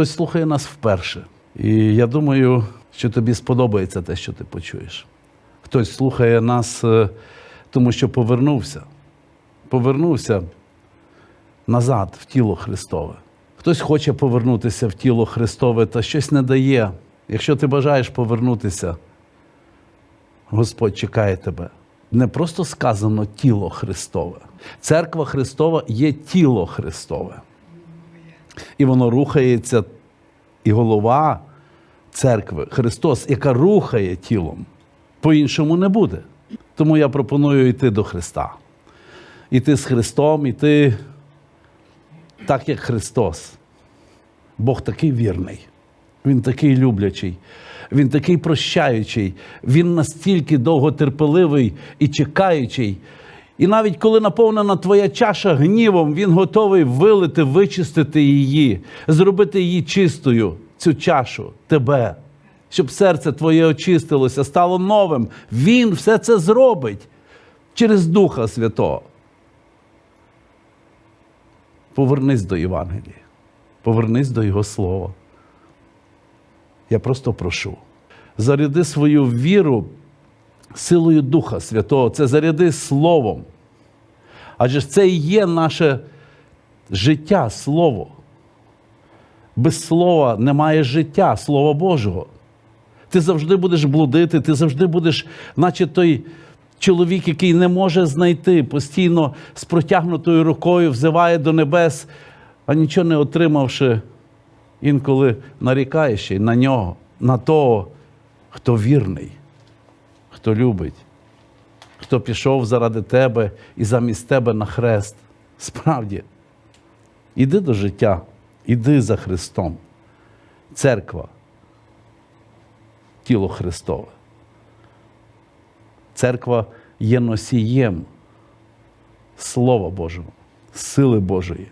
Хтось слухає нас вперше. І я думаю, що тобі сподобається те, що ти почуєш. Хтось слухає нас, е, тому що повернувся. Повернувся назад в тіло Христове. Хтось хоче повернутися в тіло Христове та щось не дає. Якщо ти бажаєш повернутися, Господь чекає тебе. Не просто сказано тіло Христове. Церква Христова є тіло Христове. І воно рухається, і голова церкви, Христос, яка рухає тілом, по-іншому не буде. Тому я пропоную йти до Христа. Іти з Христом, іти так, як Христос. Бог такий вірний, Він такий люблячий, Він такий прощаючий, Він настільки довготерпеливий і чекаючий. І навіть коли наповнена твоя чаша гнівом, Він готовий вилити, вичистити її, зробити її чистою, цю чашу, тебе, щоб серце твоє очистилося, стало новим. Він все це зробить через Духа Святого. Повернись до Євангелія, повернись до Його Слова. Я просто прошу. Заряди свою віру силою Духа Святого, це заряди Словом. Адже це і є наше життя, Слово. Без слова немає життя, Слова Божого. Ти завжди будеш блудити, ти завжди будеш, наче той чоловік, який не може знайти, постійно з протягнутою рукою взиває до небес, а нічого не отримавши, інколи нарікає ще й на нього, на того, хто вірний, хто любить, хто пішов заради тебе і замість тебе на хрест. Справді, іди до життя, іди за Христом. Церква, тіло Христове. Церква є носієм Слова Божого, сили Божої.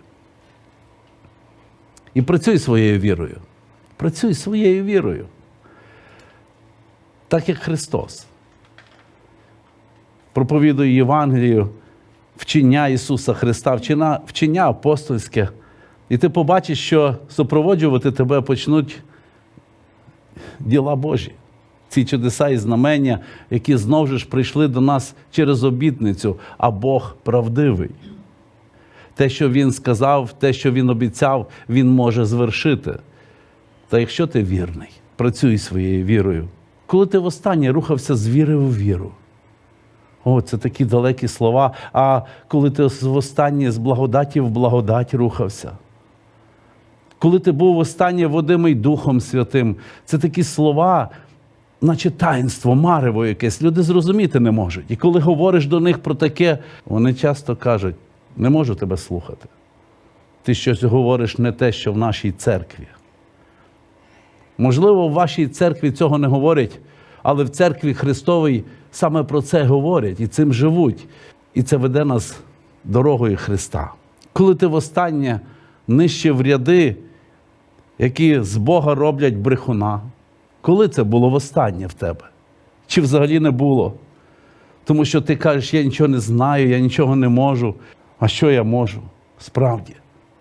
І працюй своєю вірою. Працюй своєю вірою. Так як Христос. Проповідує Євангелію, вчення Ісуса Христа, вчення, вчення апостольське. І ти побачиш, що супроводжувати тебе почнуть діла Божі. Ці чудеса і знамення, які знову ж прийшли до нас через обітницю, а Бог правдивий. Те, що Він сказав, те, що Він обіцяв, Він може звершити. Та якщо ти вірний, працюй своєю вірою. Коли ти востаннє рухався з віри в віру. О, це такі далекі слова. А коли ти востаннє з благодаті в благодать рухався. Коли ти був востаннє водимий Духом Святим, це такі слова, наче таїнство, марево якесь. Люди зрозуміти не можуть. І коли говориш до них про таке, вони часто кажуть: не можу тебе слухати. Ти щось говориш не те, що в нашій церкві. Можливо, в вашій церкві цього не говорять, але в церкві Христовій саме про це говорять і цим живуть. І це веде нас дорогою Христа. Коли ти востаннє нижче ряди, які з Бога роблять брехуна, коли це було востаннє в тебе? Чи взагалі не було? Тому що ти кажеш, я нічого не знаю, я нічого не можу. А що я можу? Справді.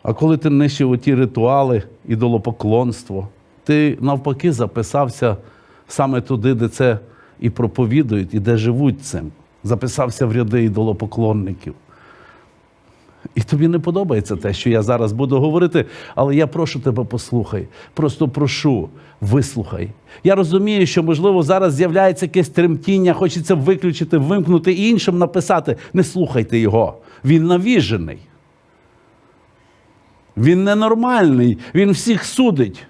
А коли ти нищив оті ритуали, ідолопоклонство, ти навпаки записався саме туди, де це і проповідують, і де живуть цим. Записався в ряди ідолопоклонників. І тобі не подобається те, що я зараз буду говорити, але я прошу тебе, послухай. Просто прошу, вислухай. Я розумію, що, можливо, зараз з'являється якесь тремтіння, хочеться виключити, вимкнути і іншим написати. Не слухайте його. Він навіжений. Він ненормальний, він всіх судить.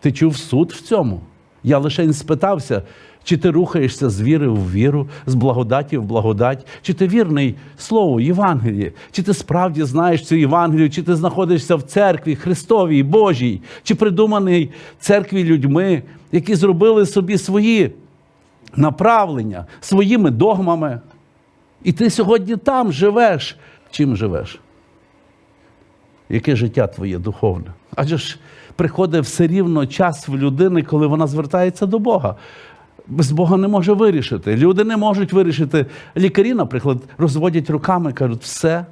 Ти чув суд в цьому? Я лише спитався, чи ти рухаєшся з віри в віру, з благодаті в благодать, чи ти вірний Слову, Євангелії, чи ти справді знаєш цю Євангелію, чи ти знаходишся в церкві Христовій, Божій, чи придуманий церкві людьми, які зробили собі свої направлення, своїми догмами. І ти сьогодні там живеш. Чим живеш? Яке життя твоє духовне? Адже ж приходить все рівно час в людини, коли вона звертається до Бога. Без Бога не може вирішити. Люди не можуть вирішити. Лікарі, наприклад, розводять руками, кажуть, все,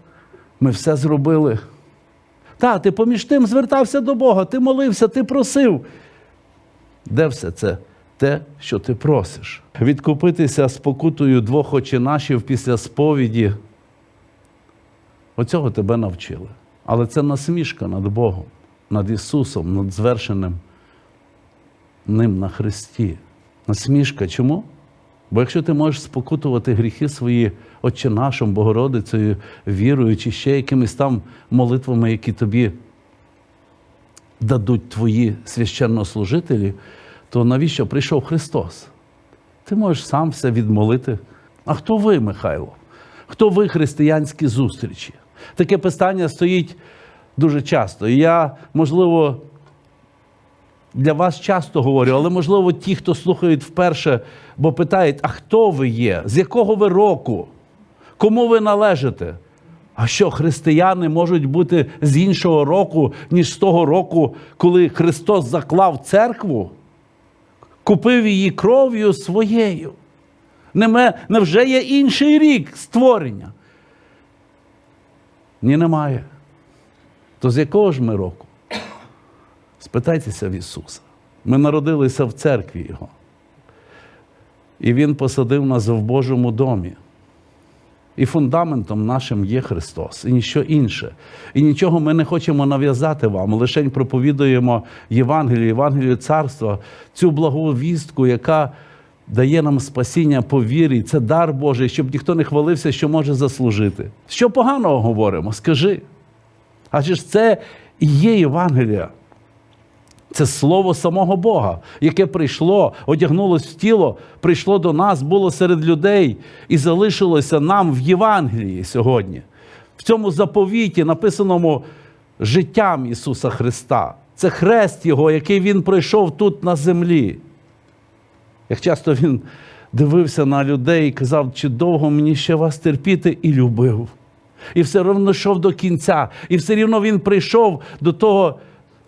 ми все зробили. Та, ти поміж тим звертався до Бога, ти молився, ти просив. Де все це? Те, що ти просиш. Відкупитися спокутою двох очинашів після сповіді. Оцього тебе навчили. Але це насмішка над Богом, над Ісусом, над звершеним ним на Христі. Насмішка. Чому? Бо якщо ти можеш спокутувати гріхи свої Отче нашим, Богородицею, вірою, чи ще якимись там молитвами, які тобі дадуть твої священнослужителі, то навіщо прийшов Христос? Ти можеш сам все відмолити. А хто ви, Михайло? Хто ви християнські зустрічі? Таке питання стоїть дуже часто. І я, можливо, для вас часто говорю, але можливо ті, хто слухають вперше, бо питають, а хто ви є? З якого ви року? Кому ви належите? А що християни можуть бути з іншого року, ніж з того року, коли Христос заклав церкву, купив її кров'ю своєю? Невже є інший рік створення? Ні, немає. То з якого ж ми року? Спитайтеся в Ісуса. Ми народилися в церкві Його. І Він посадив нас в Божому домі. І фундаментом нашим є Христос, і ніщо інше. І нічого ми не хочемо нав'язати вам, лише проповідуємо Євангелію, Євангелію Царства, цю благу вістку, яка дає нам спасіння по вірі. Це дар Божий, щоб ніхто не хвалився, що може заслужити. Що поганого говоримо? Скажи. Адже ж це і є Євангелія. Це слово самого Бога, яке прийшло, одягнулось в тіло, прийшло до нас, було серед людей і залишилося нам в Євангелії сьогодні, в цьому заповіті, написаному життям Ісуса Христа. Це хрест Його, який Він пройшов тут на землі. Як часто він дивився на людей і казав, чи довго мені ще вас терпіти, і любив. І все одно йшов до кінця. І все рівно він прийшов до того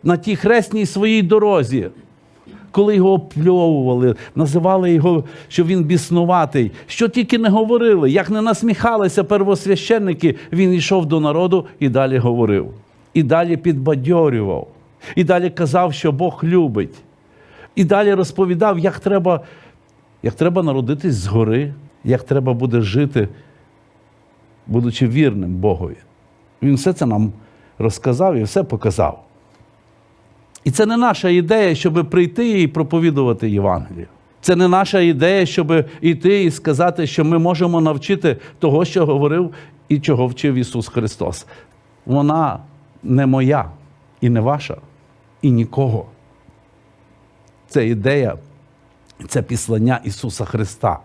на тій хресній своїй дорозі, коли його опльовували, називали його, що він біснуватий, що тільки не говорили, як не насміхалися первосвященники, він йшов до народу і далі говорив. І далі підбадьорював, і далі казав, що Бог любить. І далі розповідав, як треба, як треба народитись згори, як треба буде жити, будучи вірним Богові. Він все це нам розказав і все показав. І це не наша ідея, щоб прийти і проповідувати Євангелію. Це не наша ідея, щоб йти і сказати, що ми можемо навчити того, що говорив і чого вчив Ісус Христос. Вона не моя і не ваша, і нікого. Це ідея, це післання Ісуса Христа.